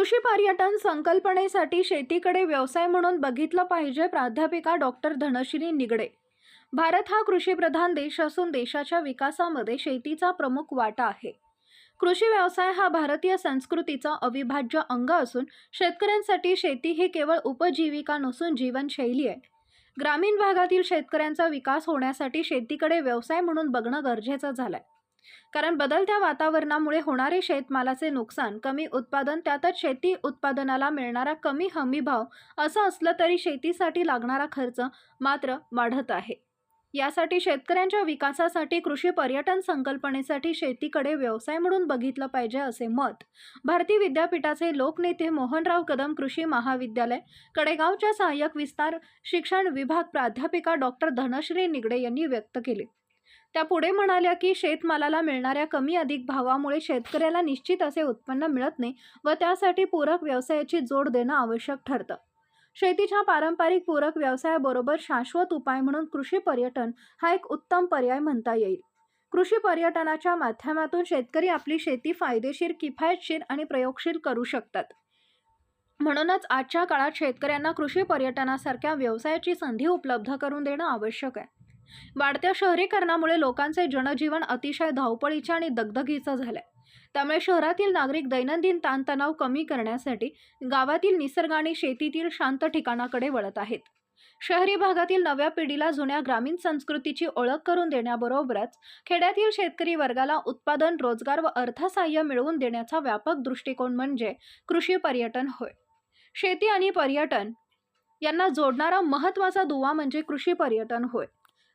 कृषी पर्यटन संकल्पनेसाठी शेतीकडे व्यवसाय म्हणून बघितलं पाहिजे प्राध्यापिका डॉक्टर धनश्री निगडे. भारत हा कृषीप्रधान देश असून देशाच्या विकासामध्ये शेतीचा प्रमुख वाटा आहे. कृषी व्यवसाय हा भारतीय संस्कृतीचा अविभाज्य अंग असून शेतकऱ्यांसाठी शेती ही केवळ उपजीविका नसून जीवनशैली आहे. ग्रामीण भागातील शेतकऱ्यांचा विकास होण्यासाठी शेतीकडे व्यवसाय म्हणून बघणं गरजेचं झालं आहे कारण बदलत्या वातावरणामुळे होणारे शेतमालाचे नुकसान कमी उत्पादन त्यातच शेती उत्पादनाला मिळणारा कमी हमी भाव असं असलं तरी शेतीसाठी लागणारा खर्च मात्र वाढत आहे. यासाठी शेतकऱ्यांच्या विकासासाठी कृषी पर्यटन संकल्पनेसाठी शेतीकडे व्यवसाय म्हणून बघितलं पाहिजे असे मत भारती विद्यापीठाचे लोकनेते मोहनराव कदम कृषी महाविद्यालय कडेगावच्या सहाय्यक विस्तार शिक्षण विभाग प्राध्यापिका डॉक्टर धनश्री निगडे यांनी व्यक्त केले. त्या पुढे म्हणाल्या की शेतमालाला मिळणाऱ्या कमी अधिक भावामुळे शेतकऱ्याला निश्चित असे उत्पन्न मिळत नाही व त्यासाठी पूरक व्यवसायाची जोड देणं आवश्यक ठरतं. शेतीच्या पारंपरिक पूरक व्यवसायाबरोबर शाश्वत उपाय म्हणून कृषी पर्यटन हा एक उत्तम पर्याय म्हणता येईल. कृषी पर्यटनाच्या माध्यमातून शेतकरी आपली शेती फायदेशीर किफायतशीर आणि प्रयोगशील करू शकतात. म्हणूनच आजच्या काळात शेतकऱ्यांना कृषी पर्यटनासारख्या व्यवसायाची संधी उपलब्ध करून देणं आवश्यक आहे. वाढत्या शहरीकरणामुळे लोकांचे जनजीवन अतिशय धावपळीचे आणि दगदगीचं झालंय त्यामुळे शहरातील नागरिक दैनंदिन ताणतणाव कमी करण्यासाठी गावातील निसर्ग आणि शेतीतील शांत ठिकाणाकडे वळत आहेत. शहरी भागातील नव्या पिढीला जुन्या ग्रामीण संस्कृतीची ओळख करून देण्याबरोबरच खेड्यातील शेतकरी वर्गाला उत्पादन रोजगार व अर्थसहाय्य मिळवून देण्याचा व्यापक दृष्टिकोन म्हणजे कृषी पर्यटन होय. शेती आणि पर्यटन यांना जोडणारा महत्त्वाचा दुवा म्हणजे कृषी पर्यटन होय.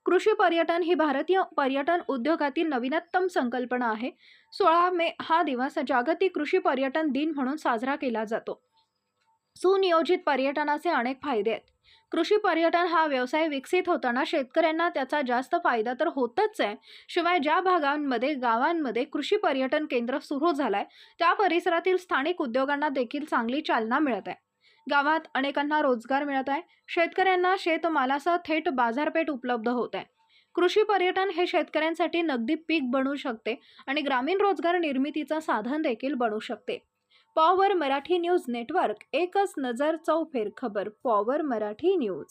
कृषी पर्यटन ही भारतीय पर्यटन उद्योगातील नवीनतम संकल्पना आहे. सोळा मे हा दिवस जागतिक कृषी पर्यटन दिन म्हणून साजरा केला जातो. सुनियोजित पर्यटनाचे अनेक फायदे आहेत. कृषी पर्यटन हा व्यवसाय विकसित होताना शेतकऱ्यांना त्याचा जास्त फायदा तर होतच आहे. शिवाय ज्या भागांमध्ये गावांमध्ये कृषी पर्यटन केंद्र सुरू झालंय त्या परिसरातील स्थानिक उद्योगांना देखील चांगली चालना मिळत आहे. गावात अनेकांना रोजगार मिळत आहे. शेतकऱ्यांना शेतमालासह थेट बाजारपेठ उपलब्ध होत आहे. कृषी पर्यटन हे शेतकऱ्यांसाठी नगदी पीक बनू शकते आणि ग्रामीण रोजगार निर्मितीचं साधन देखील बनू शकते. पॉवर मराठी न्यूज नेटवर्क एकच नजर चौफेर खबर पॉवर मराठी न्यूज.